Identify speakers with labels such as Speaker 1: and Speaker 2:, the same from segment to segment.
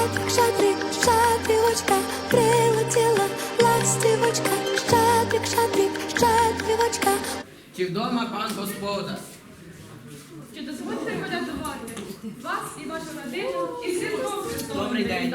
Speaker 1: Щедрик, щедрик, щедрівочка, прилетіла ластівочка, щедрик, щедрик, щедрівочка.
Speaker 2: Чи вдома пан господар?
Speaker 3: Чи дозвольте колядувати вас і вашу родину і всіх Христовим
Speaker 2: Добрий день.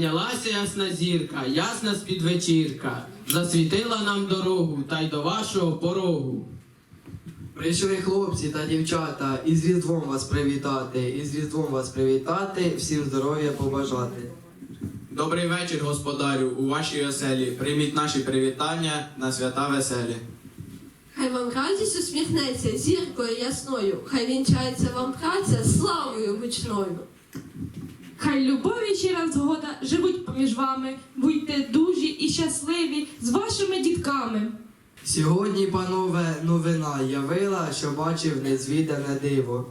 Speaker 2: Зайнялася ясна зірка, ясна спідвечірка, засвітила нам дорогу та й до вашого порогу.
Speaker 4: Прийшли хлопці та дівчата, із Різдвом вас привітати, із Різдвом вас привітати, всім здоров'я побажати.
Speaker 5: Добрий вечір, господарю, у вашій оселі. Прийміть наші привітання на свята веселі.
Speaker 6: Хай вам радість усміхнеться зіркою ясною, хай вінчається вам праця славою гучною.
Speaker 3: Хай любов і щира згода живуть поміж вами, будьте дужі і щасливі з вашими дітками.
Speaker 4: Сьогодні, панове, новина явила, що бачив незвідане диво.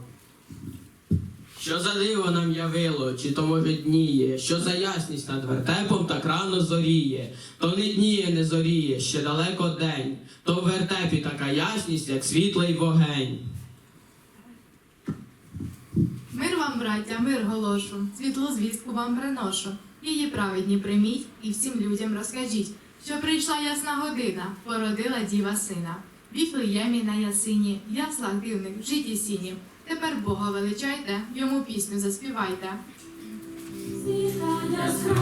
Speaker 2: Що за диво нам явило, чи то може дніє, що за ясність над вертепом так рано зоріє, то не дніє, не зоріє, ще далеко день, то в вертепі така ясність, як світлий вогень.
Speaker 7: Мир вам, браття, мир голошу, світлу звістку вам приношу. Її праведні прийміть і всім людям розкажіть, що прийшла ясна година, породила діва сина. В Віфлеємі на ясині, яслах дивних в житті сіні. Тепер Бога величайте, йому пісню заспівайте.
Speaker 8: Ясно й завзято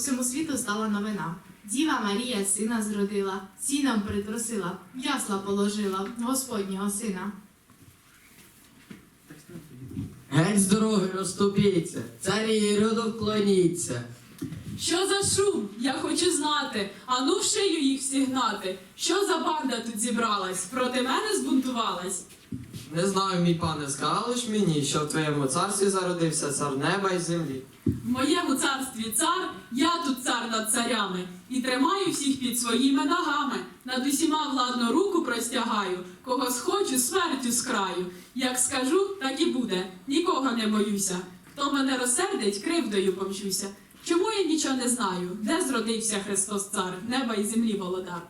Speaker 7: світу стала новина. Діва Марія сина зродила, сіном притрусила, ясла положила Господнього сина.
Speaker 2: Геть з дороги розступіться, царі Іроду вклоніться.
Speaker 8: Що за шум? Я хочу знати. Ану в шию їх всі гнати. Що за банда тут зібралась? Проти мене збунтувалась?
Speaker 4: Не знаю, мій пане, ж мені, що в твоєму царстві зародився цар неба і землі.
Speaker 8: В моєму царстві цар, я тут цар над царями, і тримаю всіх під своїми ногами. Над усіма владну руку простягаю, кого схочу, смертю з. Як скажу, так і буде. Нікого не боюся. Хто мене розсердить, кривдою помчуся. Чому я нічого не знаю? Де зродився Христос цар, неба і землі володар?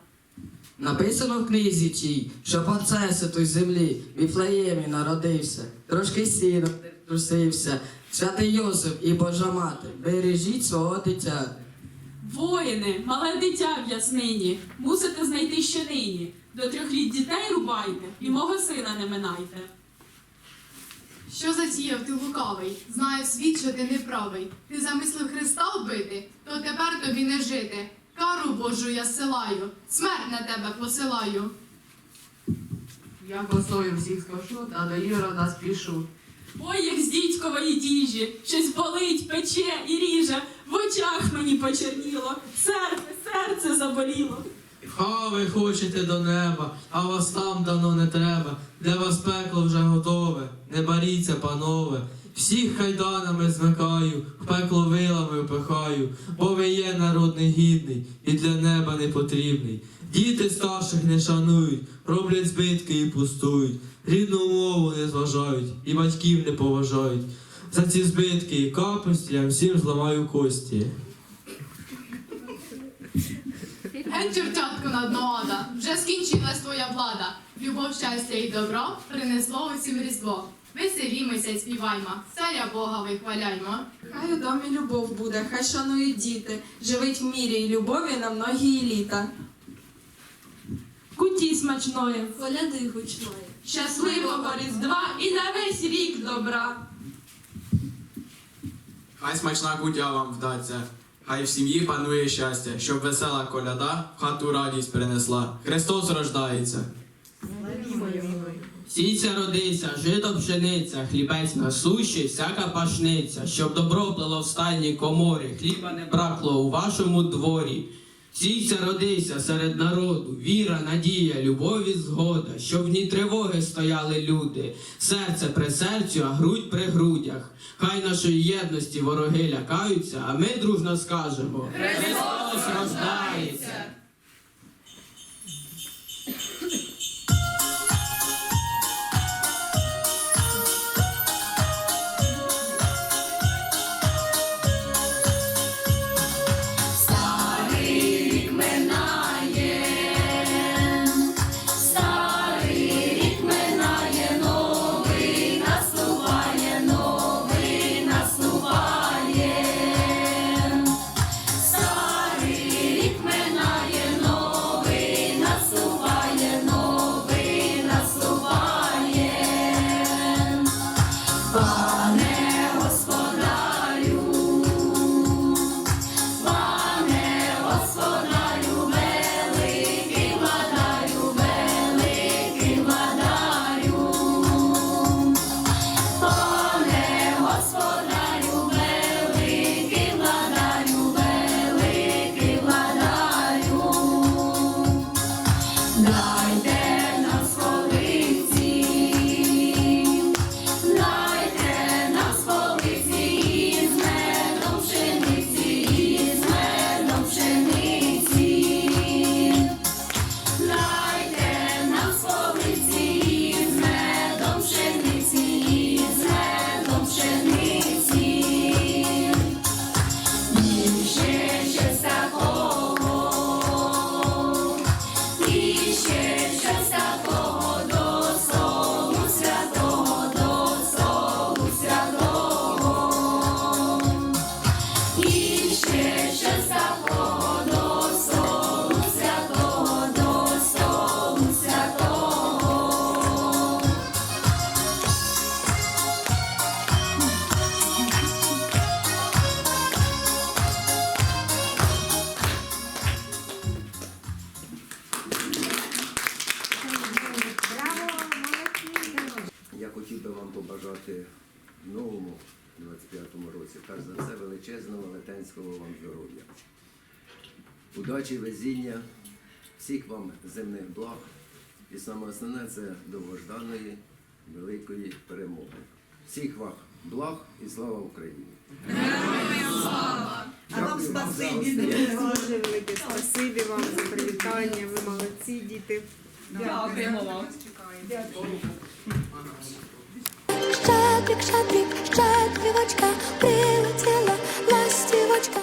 Speaker 2: Написано в книзі чій, що процеси той землі в Віфлеємі народився, трошки сіном трусився, святий Йосип і Божа мати, бережіть свого дитя.
Speaker 8: Воїни, мале дитя в яснині, мусите знайти щонині. До трьох літ дітей рубайте і мого сина не минайте.
Speaker 7: Що затіяв ти лукавий? Знаю світ, що ти неправий. Ти замислив Христа вбити, то тепер тобі не жити. Кару Божу я силаю, смерть на тебе посилаю.
Speaker 9: Я косою всіх скошу, та до Ірода спішу.
Speaker 8: Ой, як з дідькової діжі, щось болить, пече і ріже, в очах мені почерніло, серце, серце заболіло.
Speaker 10: А ви хочете до неба, а вас там давно не треба. Для вас пекло вже готове. Не боріться, панове. Всіх хайданами змикаю, в пекло вилами впихаю, бо ви є народ негідний і для неба не потрібний. Діти старших не шанують, роблять збитки і пустують, рідну мову не зважають і батьків не поважають. За ці збитки і капості я всім зламаю кості.
Speaker 7: Геть чортятко надноада, вже скінчилась твоя влада. Любов, щастя і добро принесло усім різдво. Веселімося й співаймо, царя Бога вихваляймо.
Speaker 11: Хай у домі любов буде, хай шанують діти, живить в мірі і любові на многії літа.
Speaker 3: Куті смачної,
Speaker 6: Коляди гучної.
Speaker 3: щасливого Різдва і на весь рік добра.
Speaker 5: Хай смачна кутя вам вдаться. Хай в сім'ї панує щастя, щоб весела коляда в хату радість принесла. Христос рождається.
Speaker 2: Сійся родися, жито пшениця, хлібець насущий, всяка пашниця, щоб добро плело в стальні комори, хліба не бракло у вашому дворі. Сійся родися серед народу, віра, надія, любов і згода, щоб в ній тривоги стояли люди, серце при серцю, а грудь при грудях. Хай нашої єдності вороги лякаються, а ми дружно скажемо Христос рождається!
Speaker 12: Удачі, везіння, всіх вам земних благ. І саме основне це довгожданої великої перемоги. Всіх вам благ і слава Україні! Слава!
Speaker 13: А вам спасибі дуже велике спасибі вам за привітання. Ви молодці, діти. Дякую. вам.
Speaker 1: Щедрик, щедрик, щедрівочка, прилетіла ластівочка.